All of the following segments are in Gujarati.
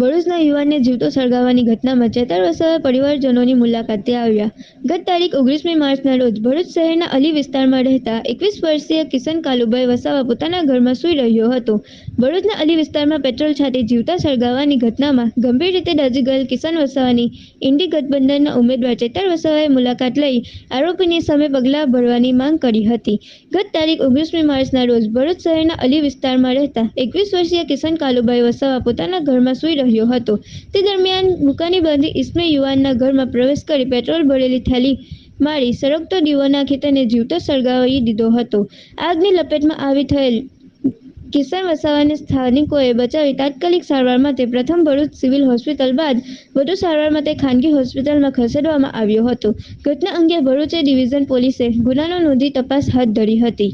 ભરૂચમાં યુવાનને જીવતો સળગાવવાની ઘટનામાં ચેતર વસાવા પરિવારજનોની મુલાકાતે આવ્યા. ગત તારીખ ઓગણીસમી માર્ચના રોજ ભરૂચ શહેરના અલી વિસ્તારમાં રહેતા એકવીસ વર્ષીય કિશન કાલુભાઈ વસાવા પોતાના ઘરમાં સૂઈ રહ્યો હતો. ભરૂચના અલી વિસ્તારમાં પેટ્રોલ છાંટી જીવતા સળગાવવાની ઘટનામાં ગંભીર રીતે દાજી ગયેલ કિશન વસાવાની ઇન્ડી ગઠબંધનના ઉમેદવાર ચેતર વસાવાએ મુલાકાત લઈ આરોપીની સામે પગલાં ભરવાની માંગ કરી હતી. ગત તારીખ ઓગણીસમી માર્ચના રોજ ભરૂચ શહેરના અલી વિસ્તારમાં રહેતા એકવીસ વર્ષીય કિશન કાલુભાઈ વસાવા પોતાના ઘરમાં સૂઈ રહ્યો હતો. તે દરમિયાન દુકાને બાંધી ઇસમે યુવાનના ઘરમાં પ્રવેશ કરી પેટ્રોલ ભરેલી થેલી મારી સળગતો દીવો નાખી તેને જીવતો સળગાવી દીધો હતો. આગની લપેટમાં આવી થયેલ કિશન વસાવાને સ્થાનિકોએ બચાવી તાત્કાલિક સારવાર માટે પ્રથમ ભરૂચ સિવિલ હોસ્પિટલ બાદ વધુ સારવાર માટે ખાનગી હોસ્પિટલમાં ખસેડવામાં આવ્યો હતો. ઘટના અંગે ભરૂચે ડિવિઝન પોલીસે ગુનાનો નોંધી તપાસ હાથ ધરી હતી.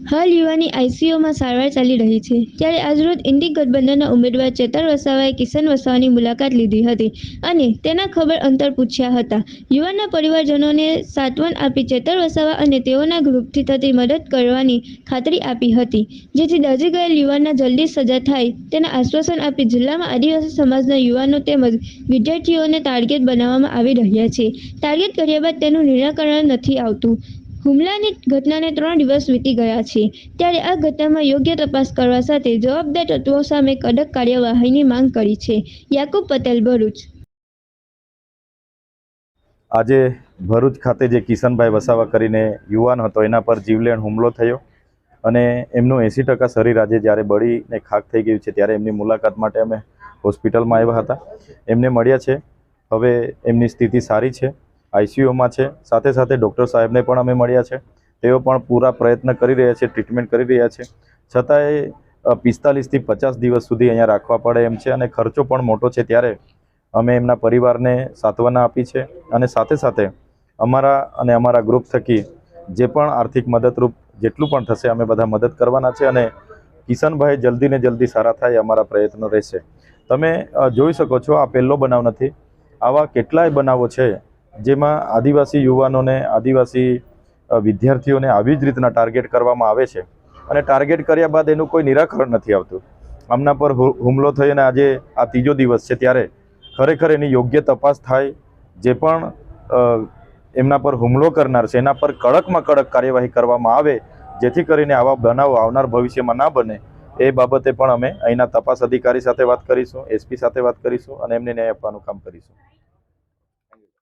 હાલ યુવાની આઈસીયુમાં સારવાર ચાલી રહી છે. ત્યારે આજરોજ ઇન્ડી ગઠબંધનના ઉમેદવાર ચેતર વસાવાએ કિશન વસાવાની મુલાકાત લીધી હતી અને તેના ખબર અંતર પૂછ્યા હતા. યુવાનના પરિવારજનોને સાંત્વન આપી ચેતર વસાવા અને તેઓના ગ્રુપથી થતી મદદ કરવાની ખાતરી આપી હતી. જેથી દાઝી ગયેલ યુવાનના જલ્દી સજા થાય તેના આશ્વાસન આપી જિલ્લામાં આદિવાસી સમાજના યુવાનો તેમજ વિદ્યાર્થીઓને ટાર્ગેટ બનાવવામાં આવી રહ્યા છે. ટાર્ગેટ કર્યા બાદ તેનું નિરાકરણ નથી આવતું. હુમલાની ઘટનાને ત્રણ દિવસ વીતી ગયા છે. ત્યારે આ ઘટનામાં યોગ્ય તપાસ કરવા સાથે જવાબદાર તત્વો સામે કડક કાર્યવાહીની માંગ કરી છે. યાકુબ પટેલ, ભરૂચ. આજે ભરૂચ ખાતે જે કિશનભાઈ વસાવા કરીને યુવાન હતો, એના પર જીવલેણ હુમલો થયો અને એમનું એંસી ટકા શરીર આજે જ્યારે બળીને ખાક થઈ ગયું છે, ત્યારે એમની મુલાકાત માટે અમે હોસ્પિટલમાં આવ્યા હતા. એમને મળ્યા છે. હવે એમની સ્થિતિ સારી છે. આઈસીયુમાં છે. સાથે સાથે ડૉક્ટર સાહેબને પણ અમે મળ્યા છે. તેઓ પણ પૂરા પ્રયત્ન કરી રહ્યા છે, ટ્રીટમેન્ટ કરી રહ્યા છે. છતાંય પિસ્તાલીસથી પચાસ દિવસ સુધી અહીંયા રાખવા પડે એમ છે અને ખર્ચો પણ મોટો છે ત્યારે અમે એમના પરિવારને સાંત્વના આપી છે અને સાથે સાથે અમારા અને અમારા ગ્રુપ થકી જે પણ આર્થિક મદદરૂપ જેટલું પણ થશે અમે બધા મદદ કરવાના છે અને કિશનભાઈ જલ્દી ને જલ્દી સારા થાય અમારા પ્રયત્નો રહેશે. તમે જોઈ શકો છો આ પહેલો બનાવ નથી. આવા કેટલાય બનાવો છે જેમાં આદિવાસી યુવાનોને, આદિવાસી વિદ્યાર્થીઓને આવી જ રીતના ટાર્ગેટ કરવામાં આવે છે. અને ટાર્ગેટ કર્યા બાદ એનું કોઈ નિરાકરણ નથી આવતું. આમના પર હુમલો થયો અને આજે આ ત્રીજો દિવસ છે ત્યારે ખરેખર એની યોગ્ય તપાસ થાય. જે પણ એમના પર હુમલો કરનાર છે, એના પર કડકમાં કડક કાર્યવાહી કરવામાં આવે, જેથી કરીને આવા બનાવો આવનાર ભવિષ્યમાં ના બને, એ બાબતે પણ અમે અહીંના તપાસ અધિકારી સાથે વાત કરીશું, એસપી સાથે વાત કરીશું અને એમને ન્યાય આપવાનું કામ કરીશું.